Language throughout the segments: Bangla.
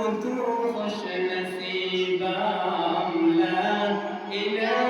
كنت الشمس في باملا إله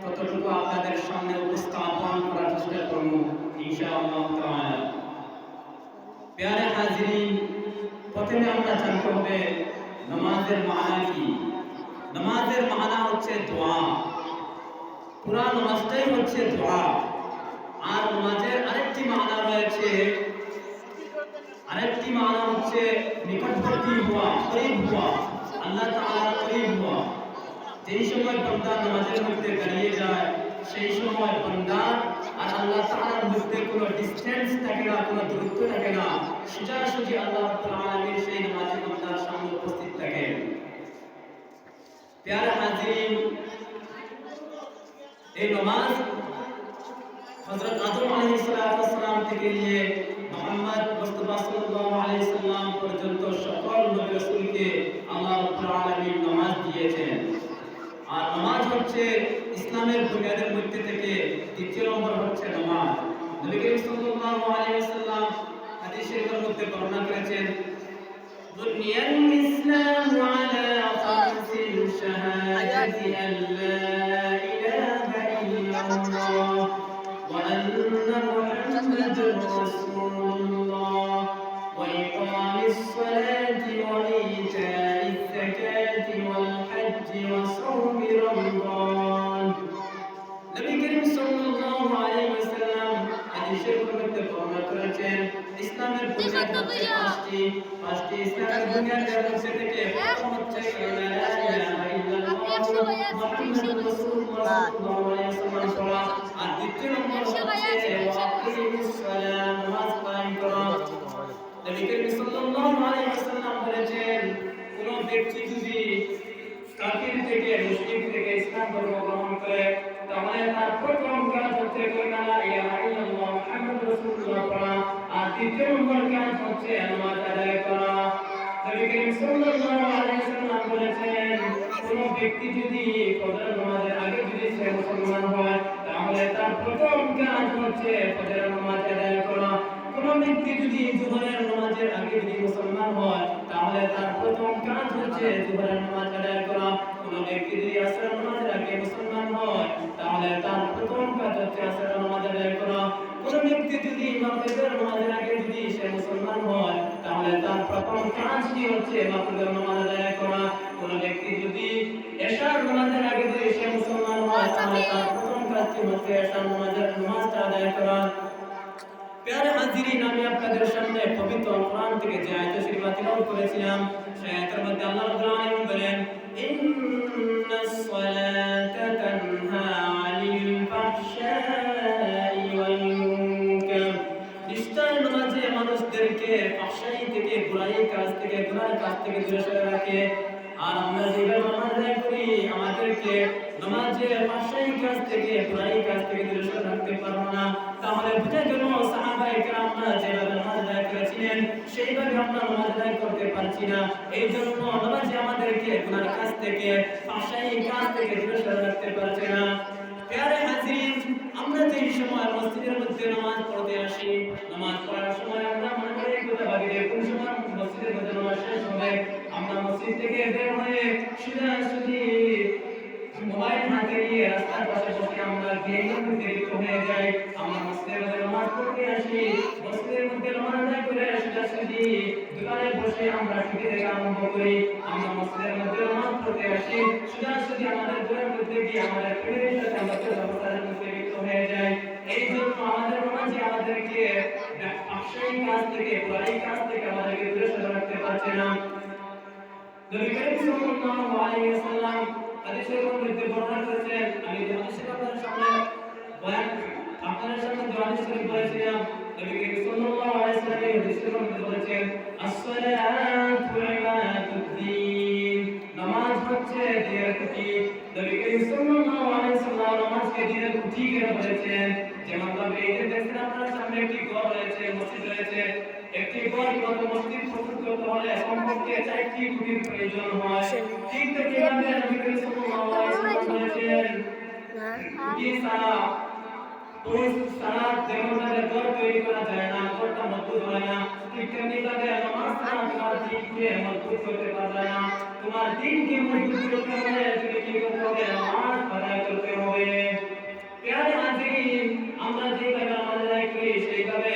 ততটুকু আপনাদের সামনে উপস্থাপন করার চেষ্টা করব, ইনশাআল্লাহ হাজিরিন, প্রথমে আমরা জানতে হবে নামাজের মানা কি? নামাজের মানা হচ্ছে দোয়া। পুরা নামাজটাই হচ্ছে দোয়া। আর নামাজের আরেকটি মানা রয়েছে, আরেকটি মানা হচ্ছে নিকটবর্তী হওয়া করিব হওয়া, আল্লাহ তাআলা করিব হওয়া। যেই সময় বান্দা নামাজের মধ্যে দাঁড়িয়ে যায়, সেই সময় বান্দা আর আল্লাহ তাআলার মধ্যে কোনো ডিসটেন্স থাকে না, কোনো দূরত্ব থাকে না। সোজাসুজি আল্লাহ আলামিন সেই নামাজে বান্দার সামনে উপস্থিত থাকে। প্যারা হাজিরিন, এই নামাজ হযরত আদম আলাইহিস সালাম থেকে নিয়ে মুহাম্মদ মুস্তাফা সাল্লাল্লাহু আলাইহি সাল্লাম পর্যন্ত সকল নবী রাসূলকে আল্লাহ রাব্বুল আলামিন নামাজ দিয়েছেন। আর নামাজ হচ্ছে ইসলামের বুনিয়াদের মধ্যে থেকে দ্বিতীয় নম্বর হচ্ছে নামাজ। নবী করিম সাল্লাল্লাহু আলাইহি ওয়াসাল্লাম হাদিসের মধ্যে বর্ণনা করেছেন বুনিয়াল ইসলাম আলা খামসি শাহাদাতি আল্লাহ নবী করিম সাল্লাল্লাহু আলাইহি ওয়াসাল্লাম বলেছেন, কোন যদি থেকে, মুশরিক থেকে ইসলাম ধর্ম গ্রহণ করে, তাহলে তার প্রথম কাজ হচ্ছে রাসূলুল্লাহ আর নম্বর হচ্ছে করা। নবী করিম সাল্লাল্লাহু আলাইহি বলেছেন ব্যক্তি যদি ফজর নামাজের আগে যদি সে মুসলমান হয়, তাহলে তার প্রথম কাজ হচ্ছে ফজর নামাজ আদায় করা। কোন ব্যক্তি যদি জোহরের নামাজের আগে যদি মুসলমান হয়, তাহলে তার প্রথম কাজ হচ্ছে জোহরের নামাজ আদায় করা। কোন ব্যক্তি যদি আসরের নামাজের আগে মুসলমান হয়, তাহলে তার প্রথম কাজ হচ্ছে আসরের নামাজ আদায় করা। কোন ব্যক্তি যদি মাগরিবের নামাজের আগে যদি সে মুসলমান হয়, তাহলে তার প্রথম কাজটি হচ্ছে? মাগরিবের নামাজ আদায় করা। কোন ব্যক্তি যদি এশার নামাজের আগে যদি সে মুসলমান হয়, তাহলে তার প্রথম কাজটি হচ্ছে? এশার নামাজের নামাজটা আদায় করা। মানুষদেরকে ফাহশাই থেকে বুরাই থেকে, গুনাহের কাজ থেকে আর আমরা যেভাবে করি, আমাদেরকে নামাজে ফাহশাই কাজ থেকে বুরাই কাজ থেকে দূরে সরে রাখতে পারব না। তাহলে বুঝে গেল সাহাবায়ে কেরামরা যেভাবে নামাজ আদায় করেছিলেন, সেইভাবে আমরা নামাজ আদায় করতে পারছি না। এই জন্য নামাজে আমাদেরকে গুনাহের কাজ থেকে ফাহশাই কাজ থেকে দূরে সরে রাখতে পারছে না। প্যারে হাজিরিন আমরা যে সময় মসজিদের মধ্যে নামাজ পড়তে আসি, নামাজ পড়ার সময় আমরা মনে করি এই কথা ভাবি কোন সময় মসজিদের মধ্যে নামাজ শেষ হবে? আমরা মসজিদ থেকে বের হয়ে সোজা সুজি মোবাইল হাতে নিয়ে রাস্তার পাশে বসে আমরা গেমের লিপ্ত হয়ে যাই আমরা মসজিদের মধ্যে নামাজ পড়তে আসি মসজিদের মধ্যে নামাজ আদায় করে সোজা সুজি দোকানে বসে আমরা টিভি দেখা আরম্ভ করি আমরা মসজিদের মধ্যে নামাজ পড়তে আসি সোজা সুজি আমাদের ঘরের মধ্যে গিয়ে আমাদের ফ্যামিলির সাথে আমরা কথাবার্তার মধ্যে লিপ্ত হয়ে যাই এই জন্য আমাদের মাঝে আমাদেরকে ব্যবসায়িক কাজ থেকে বুরাই কাজ থেকে আমাদেরকে দূরে সরে রাখতে পারছে না নবী করিম সাল্লাল্লাহু আলাইহি ওয়াসাল্লাম হাদিসের মধ্যে বর্ণনা করেছেন আমি হাদিসের সামনে বয়ান আপনাদের সামনে হাদিস শরীফ বলেছিলাম নবী করিম সাল্লাল্লাহু আলাইহি ওয়াসাল্লাম হাদিসের বলেছেন as-salatu নামাজ হচ্ছে দিনের নবী করিম সাল্লাল্লাহু আলাইহি ওয়াসাল্লাম নামাজকে দিনের করে বলেছেন? যেমন ভাবে এই যে দেখছেন আপনার সামনে একটি ঘর রয়েছে, মসজিদ রয়েছে। একটি কিংবা মসজিদ প্রস্তুত করতে হলে কমপক্ষে চারটি খুঁটির প্রয়োজন হয়। ঠিক তেমনিভাবে নবী করিম সাল্লাল্লাহু আলাইহি ওয়াসাল্লাম বলেছেন খুঁটি ছাড়া পুরুষ ছাড়া যেমনভাবে ঘর তৈরি করা যায় না ঘরটা মজবুত হয় না। ঠিক তেমনিভাবে নামাজ ছাড়া তোমার দিনকে মজবুত করতে পারবে না। তোমার দিনকে মজবুত করতে হলে তুমি কি করতে হবে? নামাজ আদায় করতে হবে। প্যারে হাজিরিন আমরা যেভাবে আদায় করি সেইভাবে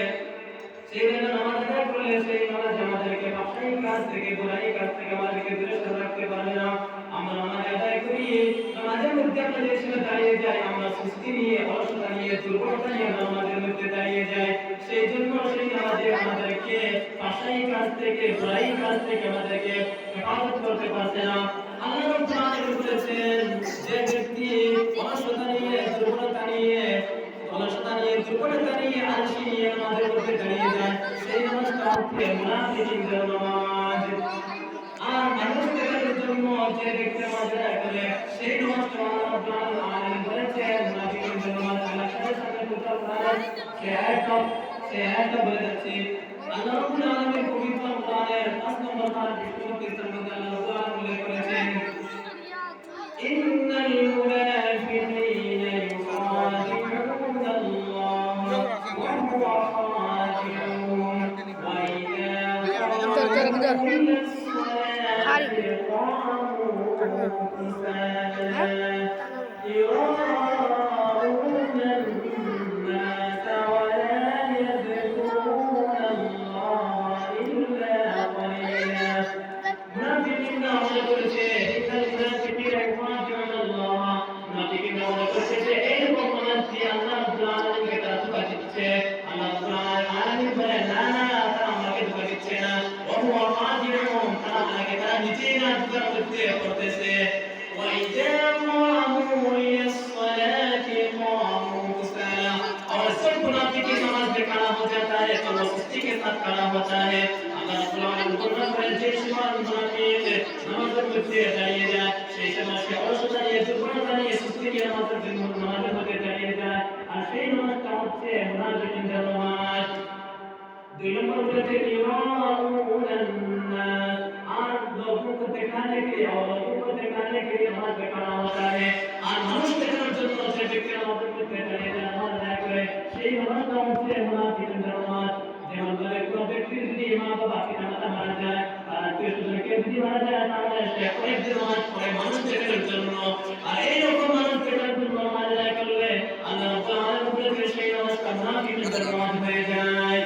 নামাজ আদায় করলে সেই নামাজ আমাদেরকে ব্যবসায়িক কাজ থেকে বুরাই কাজ থেকে আমাদেরকে দূরে রাখতে পারবে না। আমরা নামাজ আদায় করি, নামাজের মধ্যে আমরা যে সময় দাঁড়িয়ে যাই আমরা সুস্থি নিয়ে, অলসতা নিয়ে, দুর্বলতা নিয়ে নামাজের মধ্যে দাঁড়িয়ে যাই সেই জন্য সেই নামাজে আমাদেরকে ব্যবসায়িক কাজ থেকে বুরাই কাজ থেকে আমাদেরকে হেফাজত করতে পারছে না। আল্লাহ বলেছেন যে ব্যক্তি অলসতা নিয়ে, দুর্বলতা নিয়ে অলসতা নিয়ে দুর্বলতা নিয়ে আলসি নিয়ে আমাদের Allah Subhanahu wa taala साथ खड़ा होता है अल्लाह रब्बुल आलमीन गुनाह করে যে সময় মুনাফিক নামাজের মধ্যে দাঁড়িয়ে যায় সেই সময় সে অলস দাঁড়িয়ে দুর্বল দাঁড়িয়ে সুস্তি কে নামাজের জন্য নামাজের মধ্যে দাঁড়িয়ে যায় আর সেই নামাজটা হচ্ছে মুনাফিকিনদের নামাজ দুই নম্বর বলেছে ইরাউনান নাস আর লোগों को दिखाने के लिए और लोगों को दिखाने के लिए नमाज में खड़ा होता है আর মানুষ দেখানোর জন্য যে ব্যক্তি নামাজের মধ্যে দাঁড়িয়ে যায় নামাজ আদায় করে সেই নামাজটা হচ্ছে মুনাফিকদের নামাজ বলে কোনো ব্যক্তি যদি মা বাবা পিতা মাতা মারা যায় আর আত্মীয় স্বজন কেউ যদি আল্লাহ রাব্বুল আলামিন সেই নামাজটা মুনাফিকদের নামাজ যায়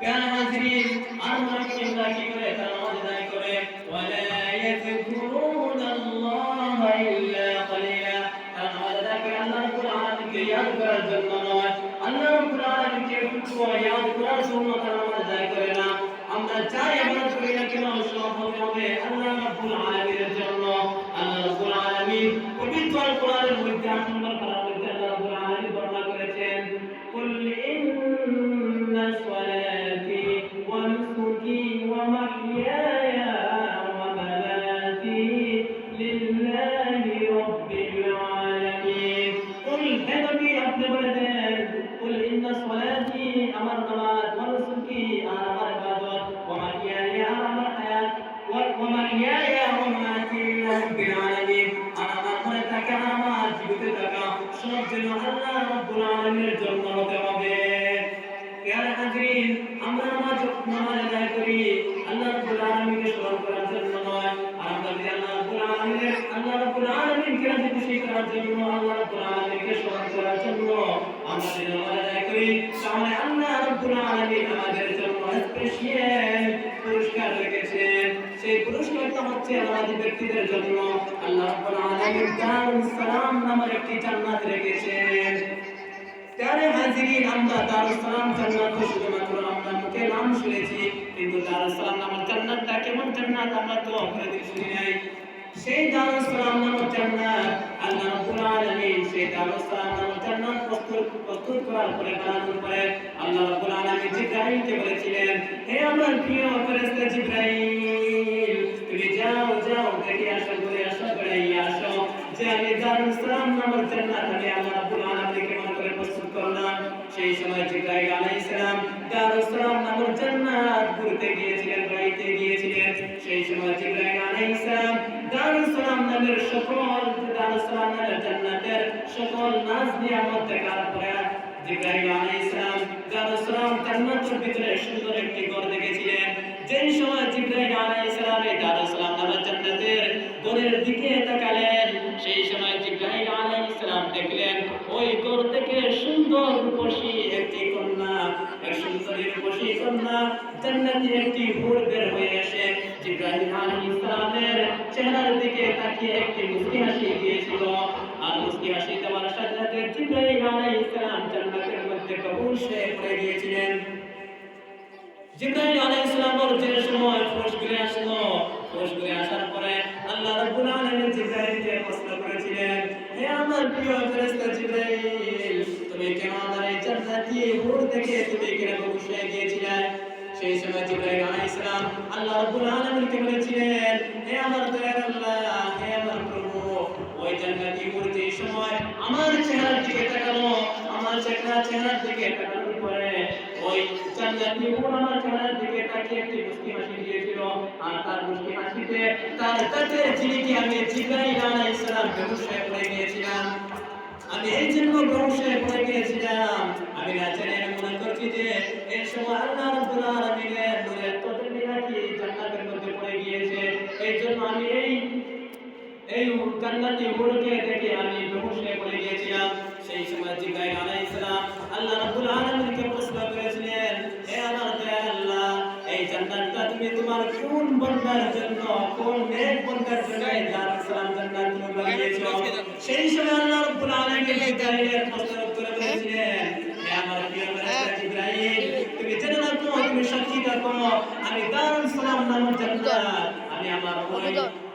প্যারা হাজিরিন আর মুনাফিকরা কি করে তারা নামাজ আদায় করে ওয়ালা ইয়াযকুরুনা আল্লাহ ইল্লা কলিলা তারা নামাজ আদায় করে আল্লাহ রাব্বুল ইয়াদ করার জন্য নয় আল্লাহ রাব্বুল করার জন্য তারা নামাজ আদায় করে না আমরা যাই আমরা করি না কেন সব হবে হবে আল্লাহ রাব্বুল আলামিনের জন্য আল্লাহ রাব্বুল আলামিন পবিত্র কোরআনের মধ্যে করার জন্য আল্লাহ রাব্বুল আলামিনকে স্মরণ করার জন্য আমরা যদি নামাজ আদায় করি তাহলে আল্লাহ রাব্বুল আলামিন আমাদের জন্য স্পেশাল কেমন জান্নাত আমরা তো অপরাধী শুনি নাই সেই দারুসালাম নামক জান্নাত আল্লাহ রাব্বুল আলামিন সেই দারুসালাম নামক জান্নাত প্রস্তুত প্রস্তুত করার পরে বানানোর পরে আল্লাহ রাব্বুল আলামিন জিব্রাইলকে বলেছিলেন, হে আমার প্রিয় ফেরেশতা জিব্রাইল, তুমি যাও যাও, দেখে আসো, ঘুরে আসো, বেড়াইয়া আসো। যে আমি দারুস সালাম নামের সুন্দর একটি প্রশ্ন করেছিলেন, হে আমার প্রিয় ফেরেশতা জিব্রাইল, তুমি কেন আমার এই জান্নাতি হুর দেখে তুমি কেন খুশি গিয়েছিলে? সেই সময় জিব্রাইল আলাইহিস সালাম আল্লাহ রাব্বুল আলামিনকে বলেছিলেন, হে আমার দয়ার আল্লাহ, হে আমার প্রভু, ওই জান্নাতি হুর যে সময় আমার চেহারার দিকে তাকালো আমার চেহারা চেহারার দিকে তাকানোর পরে ওই হুর আমার চেহারার দিকে তাকিয়ে একটি মুস্কি হাসি দিয়েছিল। আর তার মুস্কি হাসিতে তার দাঁতের ঝিলিকে আমি জিব্রাইল আলাইহিস সালাম হয়ে পড়ে গিয়েছিলাম। আমি এই জন্য হয়ে পড়ে গিয়েছিলাম। আমি না মনে করছি যে এই সময় আল্লাহ রাব্বুল আলামিনের নূরের তদবির নাকি আমি এই এই জান্নাতি হুরকে দেখে আমি হয়ে পড়ে গিয়েছিলাম। সেই সময় জিব্রাইল আলাইহিস সালাম আল্লাহ রাব্বুল আলামিনকে প্রশ্ন করেছিলেন, হে আমার দয়াল আল্লাহ, এই জান্নাতটা তুমি তোমার কোন বান্দার জন্য, কোন নেক বান্দার জন্য এই সালাম জান্নাত তুমি বানিয়েছো সেই সময় আল্লাহ রাব্বুল আলামিন জিব্রাইলের প্রশ্নের উত্তরে বলেছিলেন হে আমার প্রিয় ফেরেশতা জিব্রাইল, তুমি জেনে রাখো, তুমি সাক্ষী রাখো, আমি দারুস সালাম নামক জান্নাত, আমি আমার ওই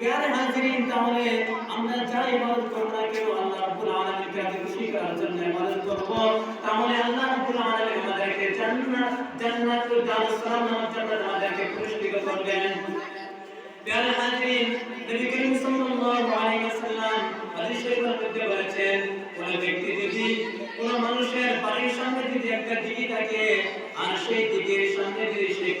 প্যারে হাজিরিন, তাহলে আমরা যা ইবাদত করব না কেন আল্লাহ রাব্বুল আলামিনকে রাজি খুশি করার জন্য ইবাদত করব। তাহলে আল্লাহ রাব্বুল আলামিন আমাদেরকে জান্নাত, জান্নাতুল দারুস সালাম নামক জান্নাত আমাদেরকে পুরস্কৃত করবেন। প্যারে হাজিরিন, নবী করিম সাল্লাল্লাহু আলাইহি ওয়াসাল্লাম হাদিস মধ্যে বলেছেন, কোন ব্যক্তি যদি কোন মানুষের বাড়ির সামনে যদি একটা দিঘি থাকে, আর সেই দিঘির সামনে যদি সামনে এক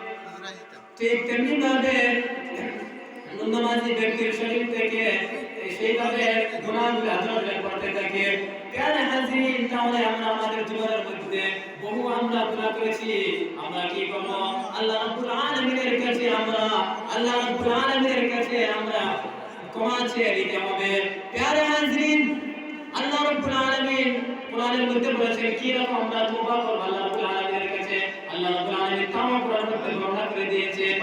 আমরা আল্লাহ আমরা আল্লাহ কি রকম আমরা আল্লাহ আল্লাহ করে দিয়েছেন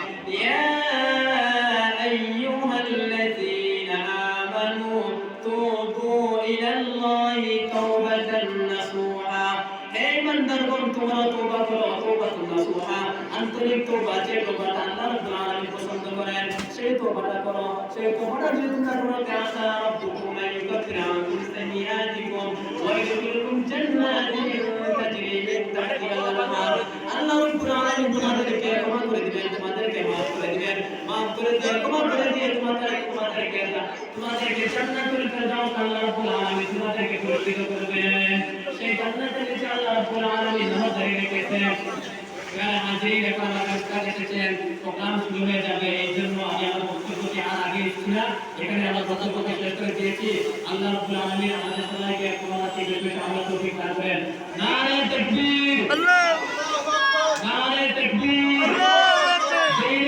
আল্লাহ সেই তওবাটা করো। সেই তওবাটা যদি তোমরা করো তাআলা মাফ করে দিয়ে ক্ষমা করে দিয়ে তোমাদের তোমাদেরকে তোমাদেরকে জান্নাতুল ফেরদাউস আল্লাহ রাব্বুল আলামিন তোমাদেরকে পুরস্কৃত করবে। সেই জান্নাতের নিচে আল্লাহ রাব্বুল আলামিন আমাদের রেখেছেন। যারা হাজির এখন রাস্তা এসেছেন প্রোগ্রাম শুরু হয়ে যাবে এই জন্য আমি আমার বক্তব্যটি আর আগে এসেছিলাম এখানে আমার বক্তব্যকে শেষ করে দিয়েছি। আল্লাহ রাব্বুল আলামিন আমাদের সবাইকে কোরআন থেকে বেশি আমরা তৌফিক দান করেন। নারে তাকবীর! আল্লাহ নারে তাকবীর! আল্লাহ